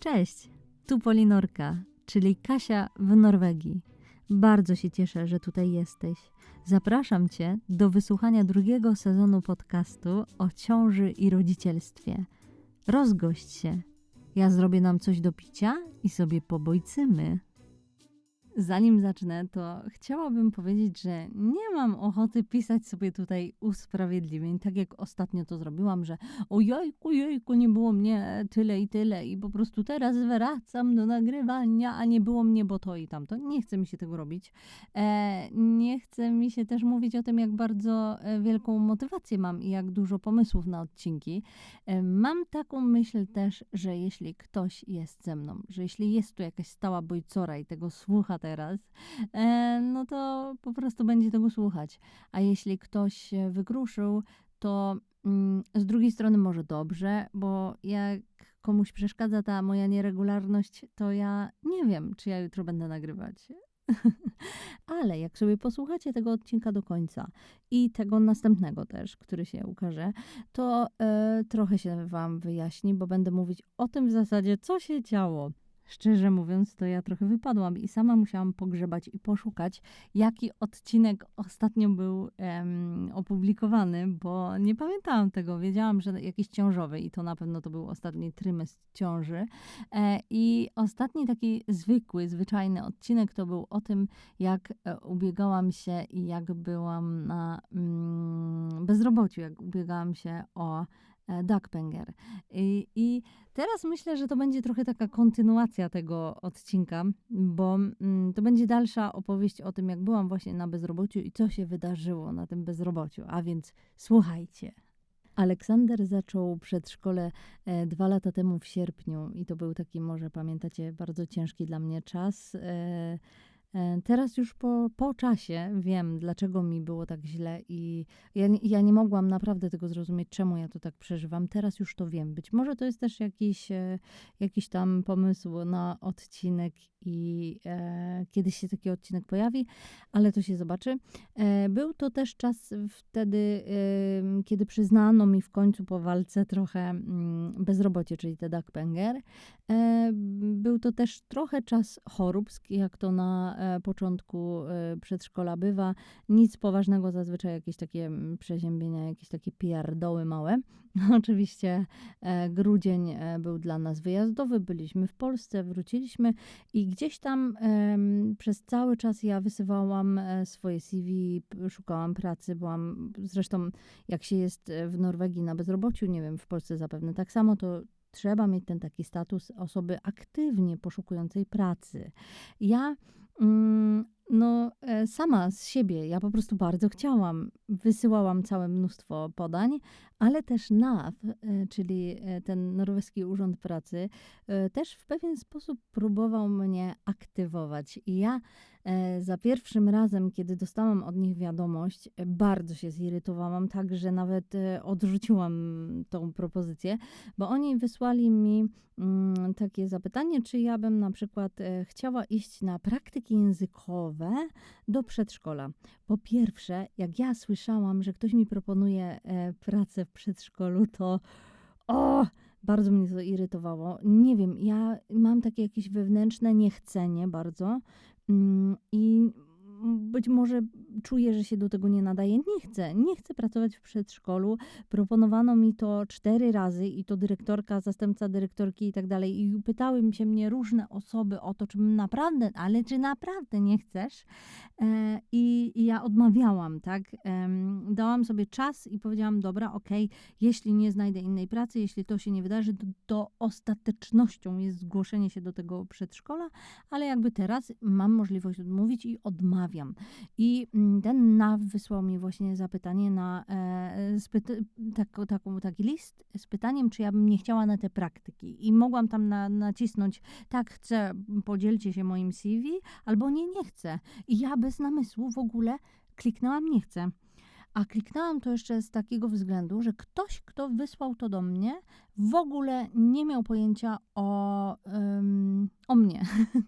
Cześć, tu Polinorka, czyli Kasia w Norwegii. Bardzo się cieszę, że tutaj jesteś. Zapraszam Cię do wysłuchania drugiego sezonu podcastu o ciąży i rodzicielstwie. Rozgość się. Ja zrobię nam coś do picia i sobie pobojcymy. Zanim zacznę, to chciałabym powiedzieć, że nie mam ochoty pisać sobie tutaj usprawiedliwień, tak jak ostatnio to zrobiłam, że ojejku, jejku, nie było mnie tyle i tyle i po prostu teraz wracam do nagrywania, a nie było mnie, bo to i tamto. Nie chce mi się tego robić. E, nie chce mi się też mówić o tym, jak bardzo e, wielką motywację mam i jak dużo pomysłów na odcinki. E, mam taką myśl też, że jeśli ktoś jest ze mną, że jeśli jest tu jakaś stała bojcora i tego słucha teraz, e, no to po prostu będzie tego słuchać. A jeśli ktoś się wykruszył, to mm, z drugiej strony może dobrze, bo jak komuś przeszkadza ta moja nieregularność, to ja nie wiem, czy ja jutro będę nagrywać. Ale jak sobie posłuchacie tego odcinka do końca i tego następnego też, który się ukaże, to e, trochę się Wam wyjaśni, bo będę mówić o tym w zasadzie, co się działo. Szczerze mówiąc, to ja trochę wypadłam i sama musiałam pogrzebać i poszukać, jaki odcinek ostatnio był em, opublikowany, bo nie pamiętałam tego. Wiedziałam, że jakiś ciążowy i to na pewno to był ostatni trymestr ciąży. E, I ostatni taki zwykły, zwyczajny odcinek to był o tym, jak e, ubiegałam się i jak byłam na mm, bezrobociu, jak ubiegałam się o Duckpenger. I, I teraz myślę, że to będzie trochę taka kontynuacja tego odcinka, bo mm, to będzie dalsza opowieść o tym, jak byłam właśnie na bezrobociu i co się wydarzyło na tym bezrobociu. A więc słuchajcie. Aleksander zaczął przedszkole e, dwa lata temu w sierpniu i to był taki, może pamiętacie, bardzo ciężki dla mnie czas. E, e, Teraz już po, po czasie wiem, dlaczego mi było tak źle i ja, ja nie mogłam naprawdę tego zrozumieć, czemu ja to tak przeżywam. Teraz już to wiem. Być może to jest też jakiś, e, jakiś tam pomysł na odcinek i e, kiedyś się taki odcinek pojawi, ale to się zobaczy. E, był to też czas wtedy, em, kiedy przyznano mi w końcu po walce trochę mm, bezrobocie, czyli te Duckpenger. E, Był to też trochę czas choróbski, jak to na e, początku e, przedszkola bywa. Nic poważnego, zazwyczaj jakieś takie mm, przeziębienia, jakieś takie pierdoły małe. Oczywiście e, grudzień e, był dla nas wyjazdowy, byliśmy w Polsce, wróciliśmy i gdzieś tam przez cały czas ja wysyłałam e, swoje CV, szukałam pracy, byłam zresztą jak się jest e, w Norwegii na bezrobociu, nie wiem, w Polsce zapewne tak samo, to trzeba mieć ten taki status osoby aktywnie poszukującej pracy. Ja mm, no, e, sama z siebie, ja po prostu bardzo chciałam. Wysyłałam całe mnóstwo podań, ale też NAW, e, czyli e, ten norweski urząd pracy, też w pewien sposób próbował mnie aktywować. I ja za pierwszym razem, kiedy dostałam od nich wiadomość, bardzo się zirytowałam, tak że nawet odrzuciłam tą propozycję, bo oni wysłali mi mm, takie zapytanie, czy ja bym na przykład chciała iść na praktyki językowe do przedszkola. Po pierwsze, jak ja słyszałam, że ktoś mi proponuje e, pracę w przedszkolu, to o, bardzo mnie to irytowało. Nie wiem, ja mam takie jakieś wewnętrzne niechcenie bardzo mm, i być może czuję, że się do tego nie nadaje. Nie chcę, nie chcę pracować w przedszkolu. Proponowano mi to cztery razy i to dyrektorka, zastępca dyrektorki i tak dalej. I pytały się mnie różne osoby o to, czy naprawdę, ale czy naprawdę nie chcesz? E, I, ja odmawiałam, tak? Em, dałam sobie czas i powiedziałam, dobra, okej, jeśli nie znajdę innej pracy, jeśli to się nie wydarzy, to, to ostatecznością jest zgłoszenie się do tego przedszkola, ale jakby teraz mam możliwość odmówić i odmawiam. I mm, ten NAW wysłał mi właśnie zapytanie na e, taką, taką, taki list z pytaniem, czy ja bym nie chciała na te praktyki. I mogłam tam na, nacisnąć, tak, chcę, podzielcie się moim CV, albo nie, nie chcę. I ja bez namysłu w ogóle kliknęłam nie chcę. A kliknęłam to jeszcze z takiego względu, że ktoś, kto wysłał to do mnie, w ogóle nie miał pojęcia o, ym, o mnie.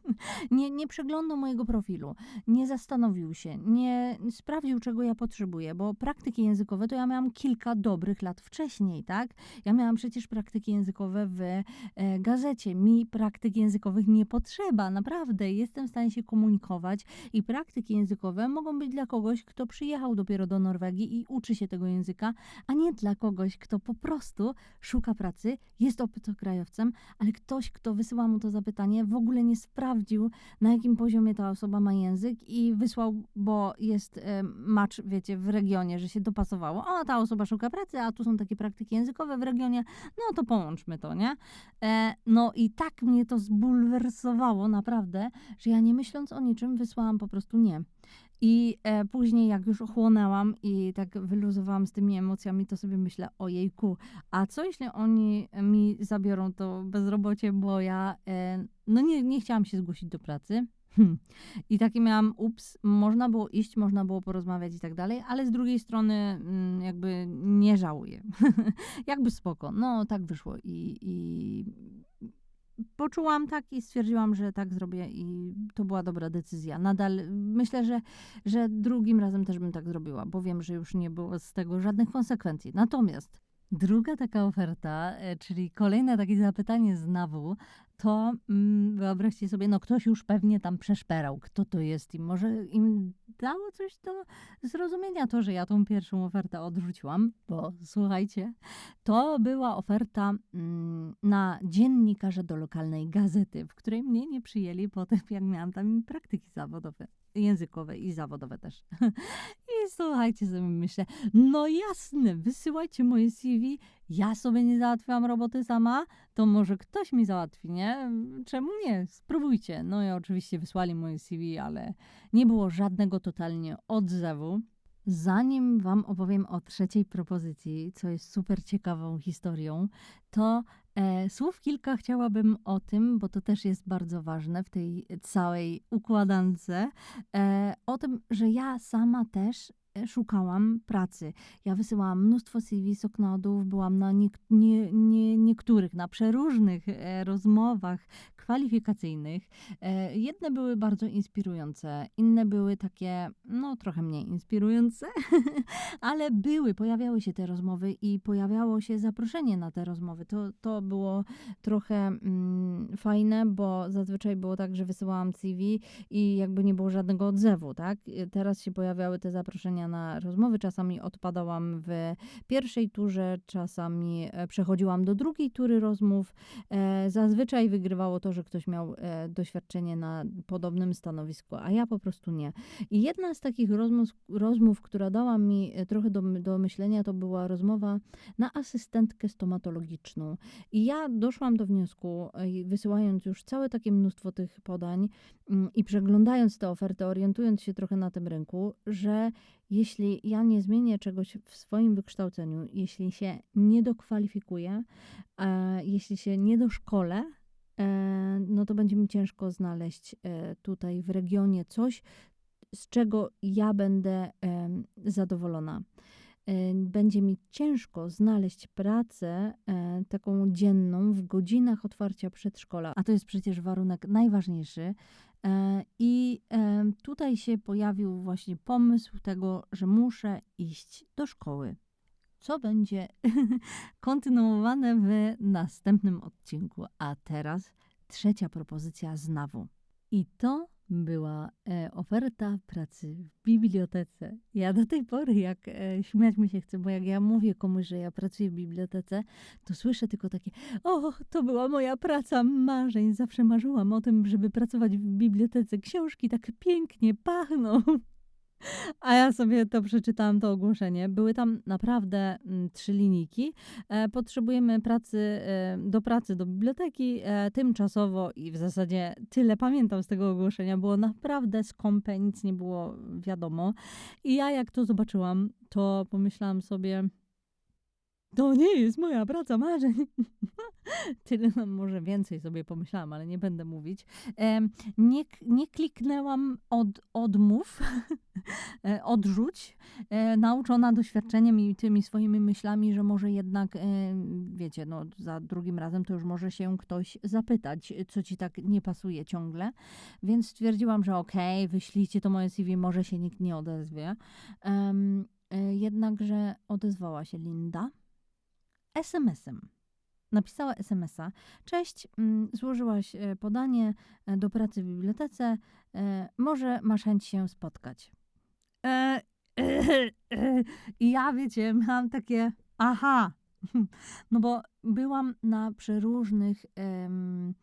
nie, nie przeglądał mojego profilu, nie zastanowił się, nie sprawdził, czego ja potrzebuję, bo praktyki językowe to ja miałam kilka dobrych lat wcześniej, tak? Ja miałam przecież praktyki językowe w e, gazecie. Mi praktyk językowych nie potrzeba, naprawdę. Jestem w stanie się komunikować i praktyki językowe mogą być dla kogoś, kto przyjechał dopiero do Norwegii i uczy się tego języka, a nie dla kogoś, kto po prostu szuka pracy, jest obcokrajowcem, ale ktoś, kto wysyła mu to zapytanie, w ogóle nie sprawdził, na jakim poziomie ta osoba ma język i wysłał, bo jest e, match, wiecie, w regionie, że się dopasowało. O, ta osoba szuka pracy, a tu są takie praktyki językowe w regionie, no to połączmy to, nie? E, no i tak mnie to zbulwersowało, naprawdę, że ja nie myśląc o niczym wysłałam po prostu nie. I e, później, jak już ochłonęłam i tak wyluzowałam z tymi emocjami, to sobie myślę, ojejku, a co jeśli oni mi zabiorą to bezrobocie, bo ja e, no nie, nie chciałam się zgłosić do pracy. Hmm. I takie miałam, ups, można było iść, można było porozmawiać i tak dalej, ale z drugiej strony mm, jakby nie żałuję. jakby spoko. No tak wyszło i, i poczułam tak i stwierdziłam, że tak zrobię i to była dobra decyzja. Nadal myślę, że, że drugim razem też bym tak zrobiła, bo wiem, że już nie było z tego żadnych konsekwencji. Natomiast druga taka oferta, e, czyli kolejne takie zapytanie z NAWU, to mm, wyobraźcie sobie, no ktoś już pewnie tam przeszperał, kto to jest i może im dało coś do zrozumienia to, że ja tą pierwszą ofertę odrzuciłam, bo słuchajcie, to była oferta mm, na dziennikarza do lokalnej gazety, w której mnie nie przyjęli potem, jak miałam tam praktyki zawodowe językowe i zawodowe też. Słuchajcie sobie, myślę, no jasne, wysyłajcie moje CV, ja sobie nie załatwiłam roboty sama, to może ktoś mi załatwi, nie? Czemu nie? Spróbujcie. No i oczywiście wysłali moje CV, ale nie było żadnego totalnie odzewu. Zanim Wam opowiem o trzeciej propozycji, co jest super ciekawą historią, to e, słów kilka chciałabym o tym, bo to też jest bardzo ważne w tej całej układance, e, o tym, że ja sama też szukałam pracy. Ja wysyłałam mnóstwo CV soknodów, byłam na nie, nie, nie, niektórych, na przeróżnych e, rozmowach kwalifikacyjnych. E, jedne były bardzo inspirujące, inne były takie, no trochę mniej inspirujące, ale były, pojawiały się te rozmowy i pojawiało się zaproszenie na te rozmowy. To, to było trochę mm, fajne, bo zazwyczaj było tak, że wysyłałam CV i jakby nie było żadnego odzewu, tak? Teraz się pojawiały te zaproszenia na rozmowy. Czasami odpadałam w pierwszej turze, czasami e, przechodziłam do drugiej tury rozmów. E, zazwyczaj wygrywało to, że ktoś miał e, doświadczenie na podobnym stanowisku, a ja po prostu nie. I jedna z takich rozmów, rozmów która dała mi trochę do, do myślenia, to była rozmowa na asystentkę stomatologiczną. I ja doszłam do wniosku, wysyłając już całe takie mnóstwo tych podań mm, i przeglądając te oferty, orientując się trochę na tym rynku, że jeśli ja nie zmienię czegoś w swoim wykształceniu, jeśli się nie dokwalifikuję, e, jeśli się nie doszkolę, e, no to będzie mi ciężko znaleźć e, tutaj w regionie coś, z czego ja będę zadowolona. E, będzie mi ciężko znaleźć pracę e, taką dzienną w godzinach otwarcia przedszkola, a to jest przecież warunek najważniejszy, I e, tutaj się pojawił właśnie pomysł tego, że muszę iść do szkoły. Co będzie kontynuowane w następnym odcinku. A teraz trzecia propozycja znowu. I to była e, oferta pracy w bibliotece. Ja do tej pory, jak e, śmiać mi się chce, bo jak ja mówię komuś, że ja pracuję w bibliotece, to słyszę tylko takie: O, to była moja praca marzeń. Zawsze marzyłam o tym, żeby pracować w bibliotece. Książki tak pięknie pachną. A ja sobie to przeczytałam, to ogłoszenie. Były tam naprawdę mm, trzy linijki. E, potrzebujemy pracy, e, do pracy do biblioteki e, tymczasowo i w zasadzie tyle pamiętam z tego ogłoszenia. Było naprawdę skąpe, nic nie było wiadomo. I ja jak to zobaczyłam, to pomyślałam sobie, to nie jest moja praca marzeń. Tyle no, może więcej sobie pomyślałam, ale nie będę mówić. Nie, nie kliknęłam od odmów, e, odrzuć, e, nauczona doświadczeniem i tymi swoimi myślami, że może jednak, e, wiecie, no za drugim razem to już może się ktoś zapytać, co ci tak nie pasuje ciągle. Więc stwierdziłam, że okej, wyślijcie to moje CV, może się nikt nie odezwie. Jednakże odezwała się Linda SMS-em. Napisała SMS-a. Cześć, mm, złożyłaś e, podanie e, do pracy w bibliotece. E, może masz chęć się spotkać. I ja, wiecie, miałam takie aha. No bo byłam na przeróżnych em,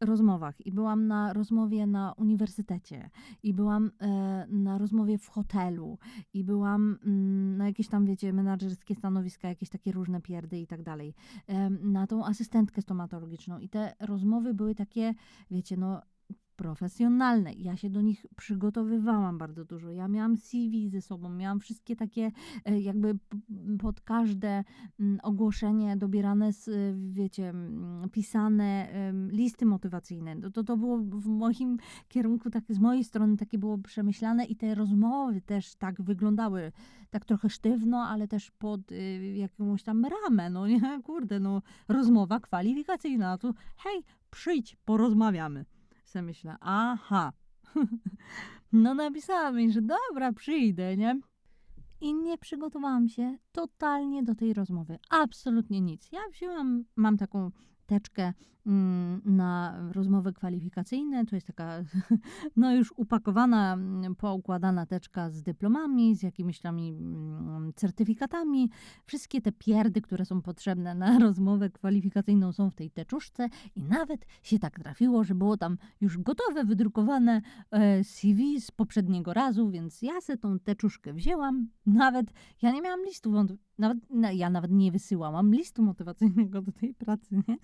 rozmowach. I byłam na rozmowie na uniwersytecie. I byłam e, na rozmowie w hotelu. I byłam mm, na jakieś tam, wiecie, menadżerskie stanowiska, jakieś takie różne pierdy i tak dalej. Em, na tą asystentkę stomatologiczną. I te rozmowy były takie, wiecie, no profesjonalne. Ja się do nich przygotowywałam bardzo dużo. Ja miałam CV ze sobą, miałam wszystkie takie e, jakby pod każde mm, ogłoszenie dobierane, z, wiecie, mm, pisane listy motywacyjne. To, to, było w moim kierunku, tak, z mojej strony takie było przemyślane i te rozmowy też tak wyglądały, tak trochę sztywno, ale też pod y, jakąś tam ramę, no nie, kurde, no rozmowa kwalifikacyjna, to hej, przyjdź, porozmawiamy. Se myślę, aha. No napisała mi, że dobra, przyjdę, nie? I nie przygotowałam się totalnie do tej rozmowy. Absolutnie nic. Ja wzięłam, mam taką teczkę mm, na rozmowy kwalifikacyjne. To jest taka, no już upakowana, mm, poukładana teczka z dyplomami, z jakimiś tam mm, certyfikatami. Wszystkie te pierdy, które są potrzebne na rozmowę kwalifikacyjną są w tej teczuszce i nawet się tak trafiło, że było tam już gotowe, wydrukowane e, CV z poprzedniego razu, więc ja se tą teczuszkę wzięłam. Nawet ja nie miałam listu, nawet, no, ja nawet nie wysyłałam listu motywacyjnego do tej pracy, nie?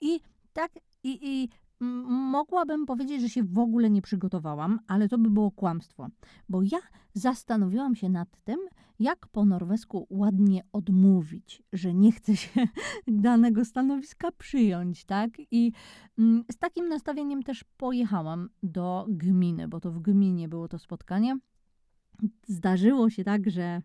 I tak, i, i mogłabym powiedzieć, że się w ogóle nie przygotowałam, ale to by było kłamstwo, bo ja zastanowiłam się nad tym, jak po norwesku ładnie odmówić, że nie chce się danego stanowiska przyjąć, tak? I z takim nastawieniem też pojechałam do gminy, bo to w gminie było to spotkanie. Zdarzyło się tak, że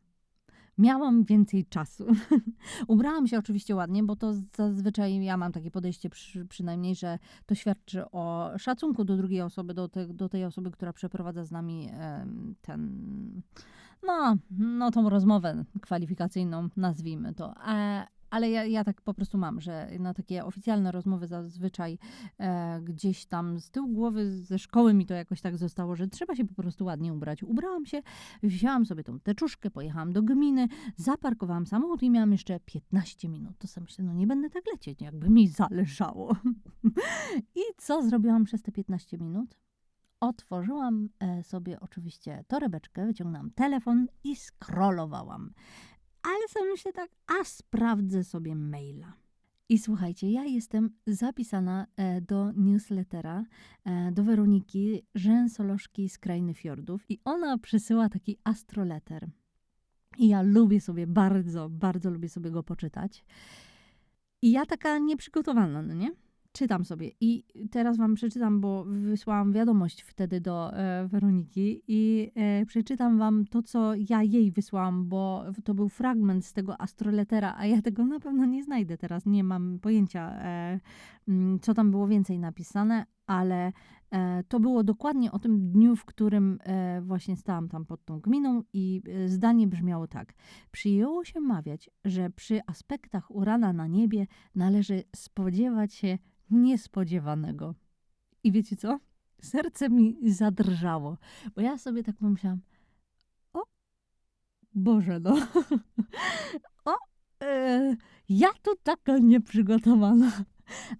miałam więcej czasu. Ubrałam się oczywiście ładnie, bo to zazwyczaj ja mam takie podejście przy, przynajmniej, że to świadczy o szacunku do drugiej osoby, do, te, do tej osoby, która przeprowadza z nami ten, no, no tą rozmowę kwalifikacyjną, nazwijmy to. E, ale ja, ja tak po prostu mam, że na takie oficjalne rozmowy zazwyczaj e, gdzieś tam z tyłu głowy ze szkoły mi to jakoś tak zostało, że trzeba się po prostu ładnie ubrać. Ubrałam się, wzięłam sobie tą teczuszkę, pojechałam do gminy, zaparkowałam samochód i miałam jeszcze 15 minut. To sobie myślę, no nie będę tak lecieć, jakby mi zależało. I co zrobiłam przez te 15 minut? Otworzyłam e, sobie oczywiście torebeczkę, wyciągnęłam telefon i scrollowałam. Ale sobie myślę tak, a sprawdzę sobie maila. I słuchajcie, ja jestem zapisana e, do newslettera e, do Weroniki Rzęsolożki z Krainy Fiordów i ona przysyła taki astroletter. I ja lubię sobie bardzo, bardzo lubię sobie go poczytać. I ja taka nieprzygotowana, no nie? Czytam sobie i teraz wam przeczytam, bo wysłałam wiadomość wtedy do e, Weroniki i e, przeczytam wam to, co ja jej wysłałam, bo to był fragment z tego astroletera, a ja tego na pewno nie znajdę teraz, nie mam pojęcia, e, mm, co tam było więcej napisane, ale e, to było dokładnie o tym dniu, w którym e, właśnie stałam tam pod tą gminą i e, zdanie brzmiało tak. Przyjęło się mawiać, że przy aspektach Urana na niebie należy spodziewać się niespodziewanego. I wiecie co? Serce mi zadrżało, bo ja sobie tak pomyślałam, o Boże no, o, e, ja tu taka nieprzygotowana,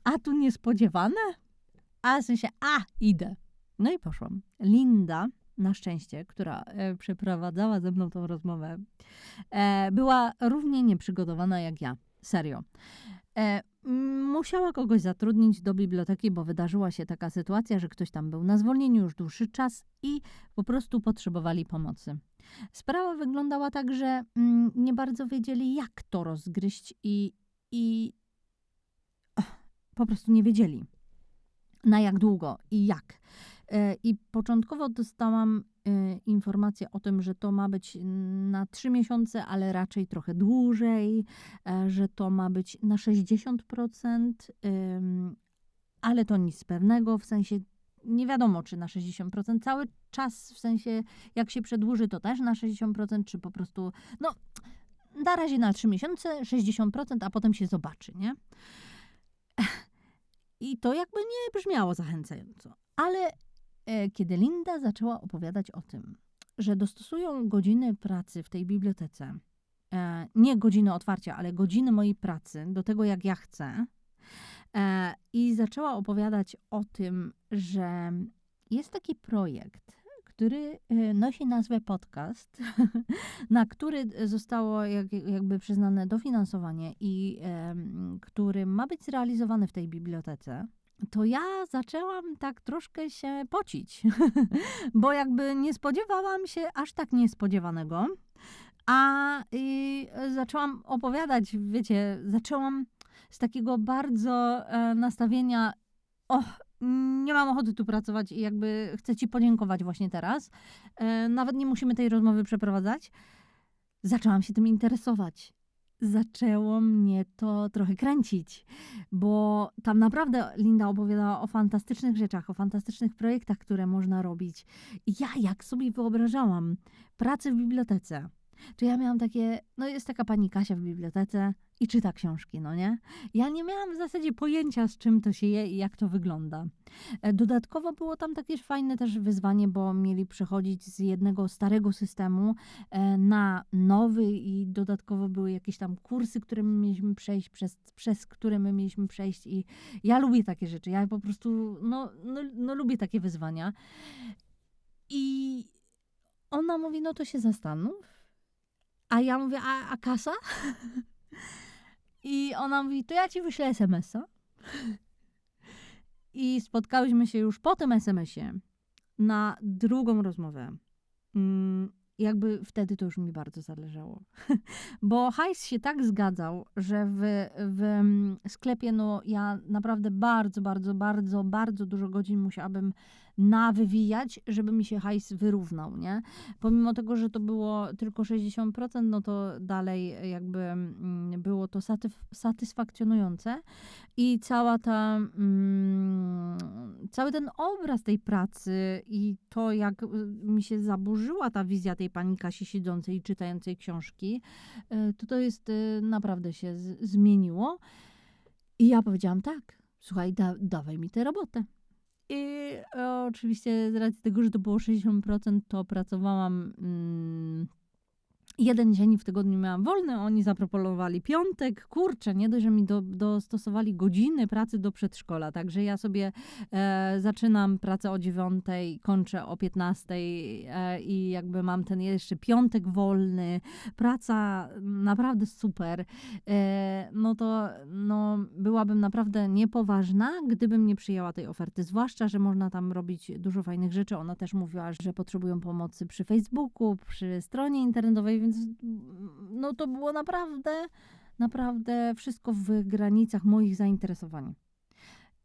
a tu niespodziewane, a w sensie, a idę. No i poszłam. Linda, na szczęście, która e, przeprowadzała ze mną tą rozmowę, e, była równie nieprzygotowana jak ja. Serio. E, musiała kogoś zatrudnić do biblioteki, bo wydarzyła się taka sytuacja, że ktoś tam był na zwolnieniu już dłuższy czas i po prostu potrzebowali pomocy. Sprawa wyglądała tak, że mm, nie bardzo wiedzieli, jak to rozgryźć i, i po prostu nie wiedzieli na jak długo i jak. E, I początkowo dostałam e, informację o tym, że to ma być na 3 miesiące, ale raczej trochę dłużej, e, że to ma być na 60%, ale to nic pewnego, w sensie nie wiadomo, czy na 60% cały czas, w sensie jak się przedłuży, to też na 60%, czy po prostu, no na razie na 3 miesiące 60%, a potem się zobaczy, nie? I to jakby nie brzmiało zachęcająco. Ale kiedy Linda zaczęła opowiadać o tym, że dostosują godziny pracy w tej bibliotece, e, nie godziny otwarcia, ale godziny mojej pracy do tego, jak ja chcę, e, i zaczęła opowiadać o tym, że jest taki projekt, który e, nosi nazwę podcast, na który zostało jak, jakby przyznane dofinansowanie i e, który ma być zrealizowany w tej bibliotece to ja zaczęłam tak troszkę się pocić, bo jakby nie spodziewałam się aż tak niespodziewanego, a i zaczęłam opowiadać, wiecie, zaczęłam z takiego bardzo e, nastawienia, o, nie mam ochoty tu pracować i jakby chcę Ci podziękować właśnie teraz. E, nawet nie musimy tej rozmowy przeprowadzać. Zaczęłam się tym interesować. Zaczęło mnie to trochę kręcić, bo tam naprawdę Linda opowiadała o fantastycznych rzeczach, o fantastycznych projektach, które można robić. I ja, jak sobie wyobrażałam pracę w bibliotece, to ja miałam takie, no jest taka pani Kasia w bibliotece, i czyta książki, no nie? Ja nie miałam w zasadzie pojęcia, z czym to się je i jak to wygląda. E, dodatkowo było tam takie fajne też wyzwanie, bo mieli przechodzić z jednego starego systemu e, na nowy i dodatkowo były jakieś tam kursy, które my mieliśmy przejść, przez, przez które my mieliśmy przejść i ja lubię takie rzeczy. Ja po prostu, no, no, no lubię takie wyzwania. I ona mówi, no to się zastanów. A ja mówię, a, a kasa? I ona mówi, to ja ci wyślę SMS-a. I spotkałyśmy się już po tym SMS-ie na drugą rozmowę. Mm, jakby wtedy to już mi bardzo zależało. Bo hajs się tak zgadzał, że w, w mm, sklepie, no ja naprawdę bardzo, bardzo, bardzo, bardzo dużo godzin musiałabym nawywijać, żeby mi się hajs wyrównał, nie? Pomimo tego, że to było tylko 60%, no to dalej jakby mm, było to satysfakcjonujące i cała ta, mm, cały ten obraz tej pracy i to, jak y, mi się zaburzyła ta wizja tej pani Kasi siedzącej i czytającej książki, y, to to jest y, naprawdę się zmieniło. I ja powiedziałam tak, słuchaj, da, dawaj mi tę robotę. I o, oczywiście z racji tego, że to było 60%, to pracowałam mm, jeden dzień w tygodniu miałam wolny, oni zaproponowali piątek, kurczę, nie dość, że mi do, dostosowali godziny pracy do przedszkola, także ja sobie e, zaczynam pracę o dziewiątej, kończę o piętnastej e, i jakby mam ten jeszcze piątek wolny, praca naprawdę super, e, no to no, byłabym naprawdę niepoważna, gdybym nie przyjęła tej oferty, zwłaszcza, że można tam robić dużo fajnych rzeczy, ona też mówiła, że potrzebują pomocy przy Facebooku, przy stronie internetowej, więc no to było naprawdę, naprawdę wszystko w granicach moich zainteresowań.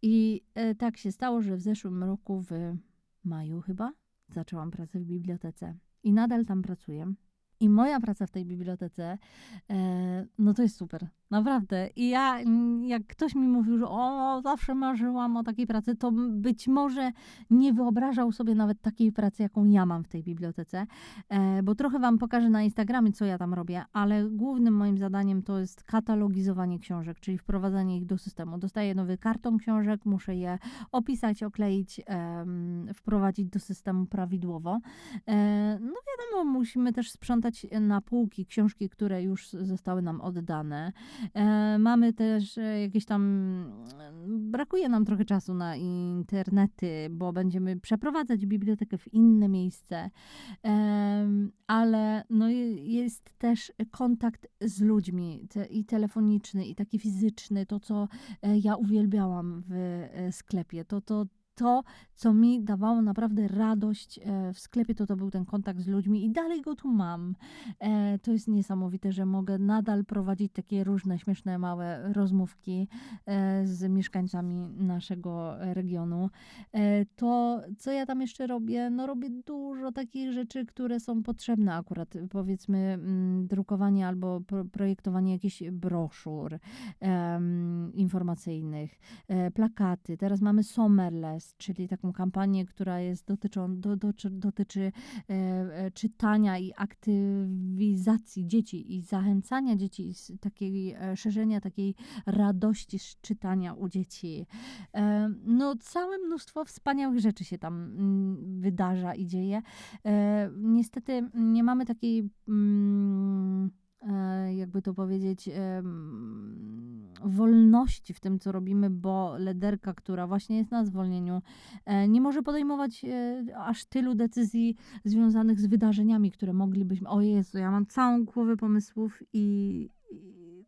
I e, tak się stało, że w zeszłym roku, w maju chyba, zaczęłam pracę w bibliotece i nadal tam pracuję. I moja praca w tej bibliotece, e, no to jest super. Naprawdę. I ja, jak ktoś mi mówił, że o, zawsze marzyłam o takiej pracy, to być może nie wyobrażał sobie nawet takiej pracy, jaką ja mam w tej bibliotece, e, bo trochę Wam pokażę na Instagramie, co ja tam robię, ale głównym moim zadaniem to jest katalogizowanie książek, czyli wprowadzanie ich do systemu. Dostaję nowy karton książek, muszę je opisać, okleić, e, wprowadzić do systemu prawidłowo. E, no wiadomo, musimy też sprzątać na półki książki, które już zostały nam oddane. E, mamy też e, jakieś tam. mm, Brakuje nam trochę czasu na internety, bo będziemy przeprowadzać bibliotekę w inne miejsce. Ale no, je- jest też kontakt z ludźmi i telefoniczny, i taki fizyczny, to co e, ja uwielbiałam w sklepie. To, to, to, co mi dawało naprawdę radość e, w sklepie, to to był ten kontakt z ludźmi i dalej go tu mam. E, To jest niesamowite, że mogę nadal prowadzić takie różne śmieszne, małe rozmówki e, z mieszkańcami naszego regionu. To, co ja tam jeszcze robię? No robię dużo takich rzeczy, które są potrzebne akurat, powiedzmy mm, drukowanie albo pro, projektowanie jakichś broszur informacyjnych, plakaty. Teraz mamy Czyli taką kampanię, która jest dotyczą, do, doczy, dotyczy e, e, czytania i aktywizacji dzieci i zachęcania dzieci, takiej, e, szerzenia takiej radości z czytania u dzieci. E, no całe mnóstwo wspaniałych rzeczy się tam mm, wydarza i dzieje. E, niestety nie mamy takiej mm, jakby to powiedzieć, wolności w tym, co robimy, bo lederka, która właśnie jest na zwolnieniu, e, nie może podejmować e, aż tylu decyzji związanych z wydarzeniami, które moglibyśmy. O Jezu, ja mam całą głowę pomysłów i,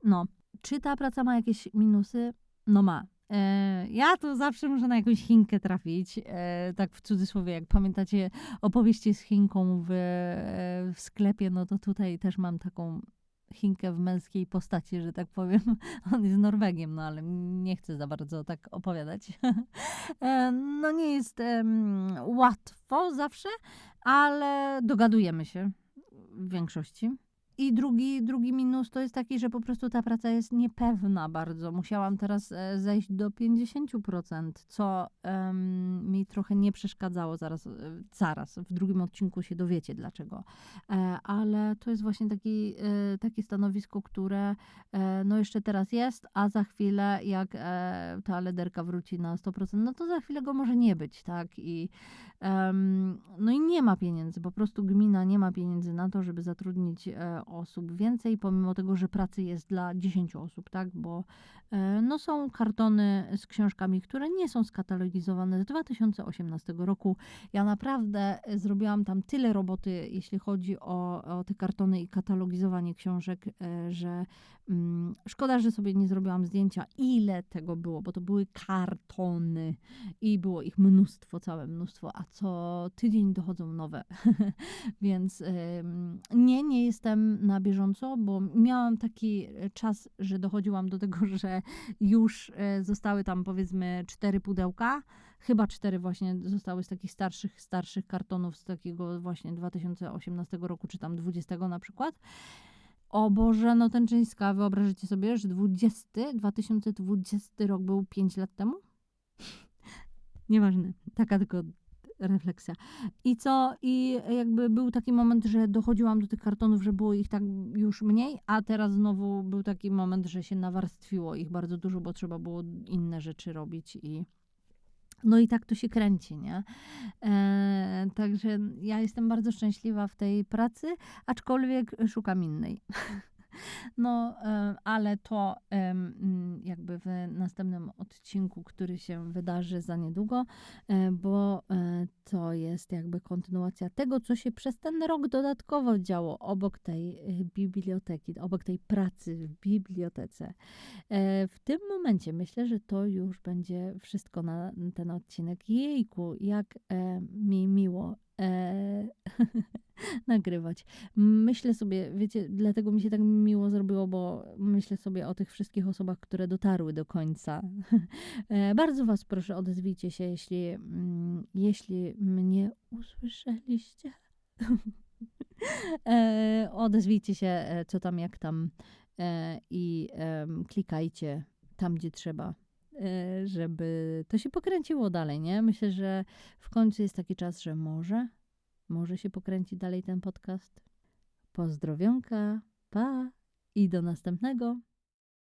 no. Czy ta praca ma jakieś minusy? No ma. E, Ja tu zawsze muszę na jakąś Chinkę trafić, e, tak w cudzysłowie, jak pamiętacie opowieści z Chinką w, e, w sklepie, no to tutaj też mam taką Chinkę w męskiej postaci, że tak powiem. On jest Norwegiem, no ale nie chcę za bardzo tak opowiadać. E, No nie jest em, łatwo zawsze, ale dogadujemy się w większości. I drugi, drugi minus to jest taki, że po prostu ta praca jest niepewna bardzo. Musiałam teraz e, zejść do 50%, co em, mi trochę nie przeszkadzało. Zaraz, e, zaraz, w drugim odcinku się dowiecie dlaczego. E, ale to jest właśnie taki, takie stanowisko, które no jeszcze teraz jest, a za chwilę jak ta lederka wróci na 100%, no to za chwilę go może nie być, tak? I em, no i nie ma pieniędzy, po prostu gmina nie ma pieniędzy na to, żeby zatrudnić osób więcej, pomimo tego, że pracy jest dla 10 osób, tak? Bo no są kartony z książkami, które nie są skatalogizowane z 2018 roku. Ja naprawdę e, zrobiłam tam tyle roboty, jeśli chodzi o, o te kartony i katalogizowanie książek, e, że mm, szkoda, że sobie nie zrobiłam zdjęcia, ile tego było, bo to były kartony i było ich mnóstwo, całe mnóstwo, a co tydzień dochodzą nowe. Więc ym, nie, nie jestem na bieżąco, bo miałam taki e, czas, że dochodziłam do tego, że już e, zostały tam powiedzmy cztery pudełka, chyba cztery właśnie zostały z takich starszych, starszych kartonów z takiego właśnie 2018 roku, czy tam 20 na przykład. O Boże, no ten Czyńska, wyobraźcie sobie, że 20, 2020 rok był 5 lat temu? Nieważne, taka tylko refleksja. I co? I jakby był taki moment, że dochodziłam do tych kartonów, że było ich tak już mniej, a teraz znowu był taki moment, że się nawarstwiło ich bardzo dużo, bo trzeba było inne rzeczy robić i no i tak to się kręci, nie? E, także ja jestem bardzo szczęśliwa w tej pracy, aczkolwiek szukam innej. No, e, ale to mm, jakby w następnym odcinku, który się wydarzy za niedługo, e, bo e, to jest jakby kontynuacja tego, co się przez ten rok dodatkowo działo obok tej e, biblioteki, obok tej pracy w bibliotece. E, W tym momencie myślę, że to już będzie wszystko na ten odcinek. Jejku, jak e, mi miło e, nagrywać. Myślę sobie, wiecie, dlatego mi się tak miło zrobiło, bo myślę sobie o tych wszystkich osobach, które dotarły do końca. E, Bardzo Was proszę, odezwijcie się, jeśli, mm, jeśli mnie usłyszeliście. E, Odezwijcie się, co tam, jak tam i klikajcie tam, gdzie trzeba żeby to się pokręciło dalej, nie? Myślę, że w końcu jest taki czas, że może, może się pokręci dalej ten podcast. Pozdrowionka, pa i do następnego.